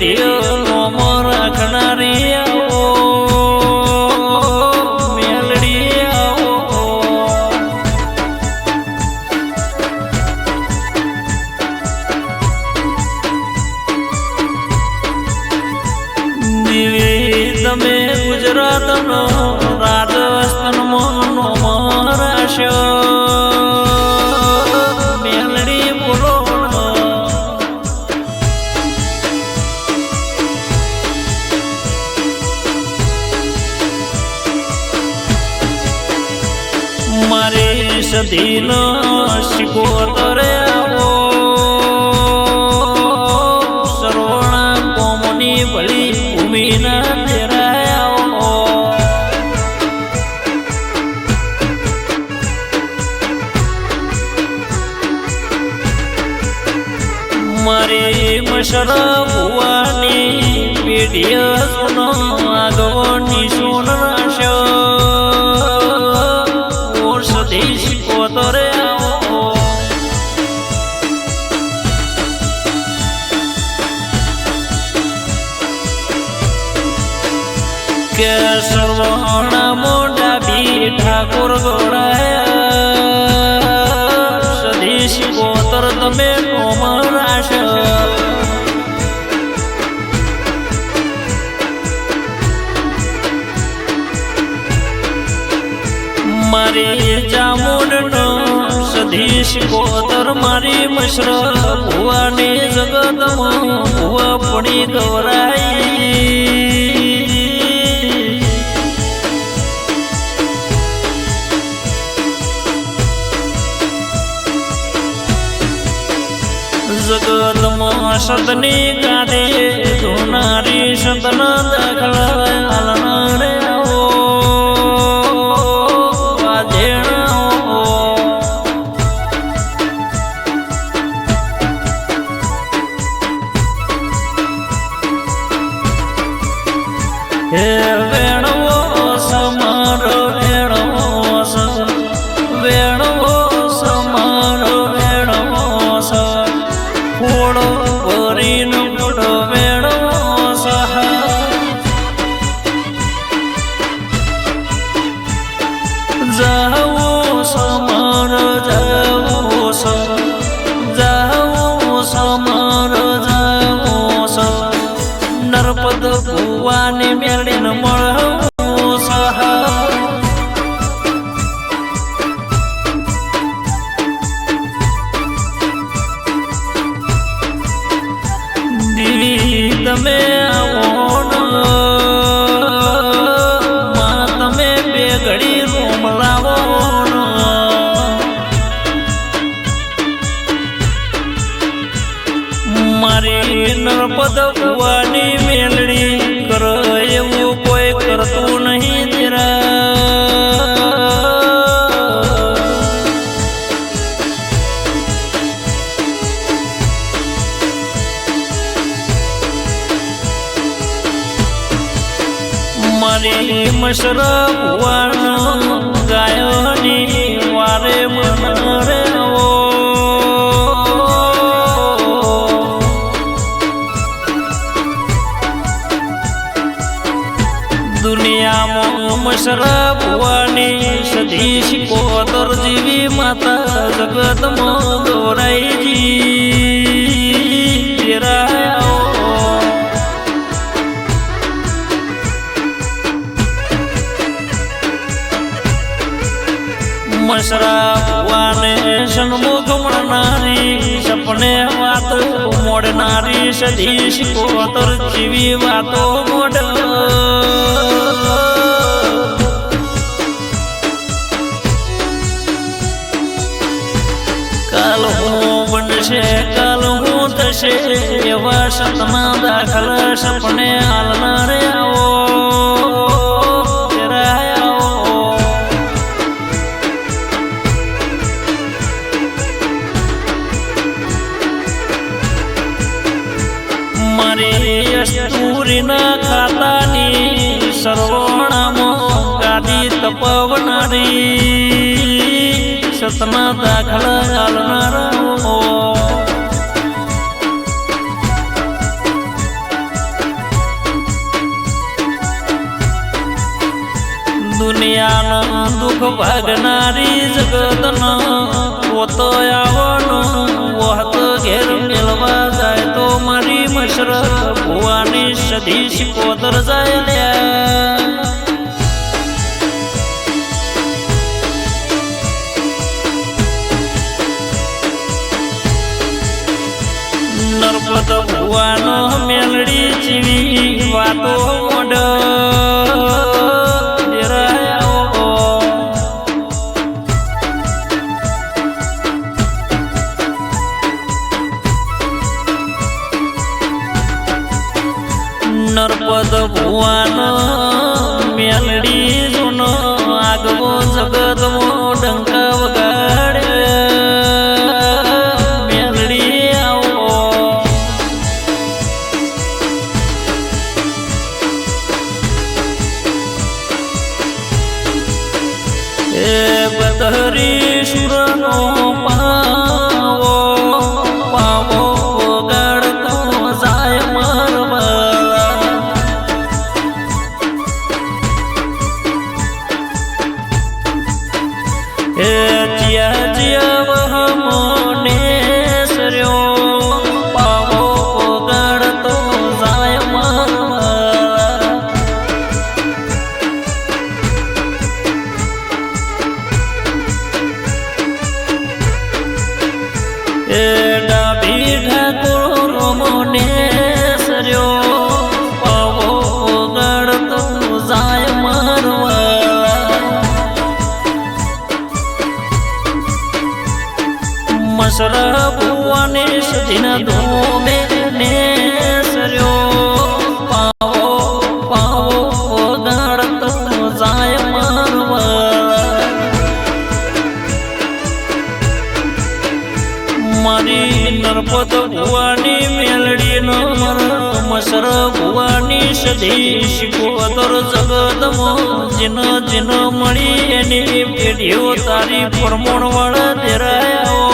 પેઢીઓ નોમ રાખનારી આવો મેલડી આવો તમે ગુજરાતનો રાજસ્થાનમાં મહારાષ્ટ્ર મેલડી સધીનો શિકોતરે આવો. સર્વણા કોમની ભલી ભૂમિના તેરાય મારી મશર ભુવાની પેઢી સુનો આગવની સોન ઠાકોર ગોળાયા. સદીશ કોતર તમે કોમળ રાશ. મારી ચામુંડનો સધીશ કોતર મારી મશ્ર. ભુવાની જગતમાં ભુવા પડી ગવરાઈ જગતમાં સતની ગાદે ધોનારી સતન દાખલા આલનારે આવો. મસર ભુવાનો ગાયોની વારે મનરે દુનિયામાં મસરા ભુવાની સધીશ કોતર જેવી માતા જગતમાં ગૌરાઈજી મસરા ભુવાને સન્મુખ સપને વાત મોડનારી સધીશ કોતર જેવી વાતો મોડ કાલ હું બનશે, કાલ હું થશે, એવા સપના દાખલા સપને હાલનારે આવો. મારી અસ્તુરીના ખાતાની સર્વણામાં ગાદી તપવનારી સતના દાખલા હાલનારાઓ દુનિયાના દુઃખ ભાગનારી જગતનો પોતો આવવાનો વહત ઘેર મશર ભુવાની સધીશ કોતર જાય લ્યા નર્મદ ભુવાનો મેલડી જીવી વાતો મોડ નર્મદ ભુવાન મેલડી જૂનો આગવો જગતવો ડંક વગાડે. મેલડી આવો. એ બદરી સુરનો પાવો એ જ્યા વહમોને સર્યો પાવો વગાડતો જાય મારવા એ ડાભી મસરા ભુવાને સજીના ધોમે ને સર્યો પાવો પાવો ગળતો જાય મારવા મારી નરપત ભુવાની મેલડી નો મસર ભુવાની જીન જીન મળી એની પેઢીઓ તારી પરમોણ વાળા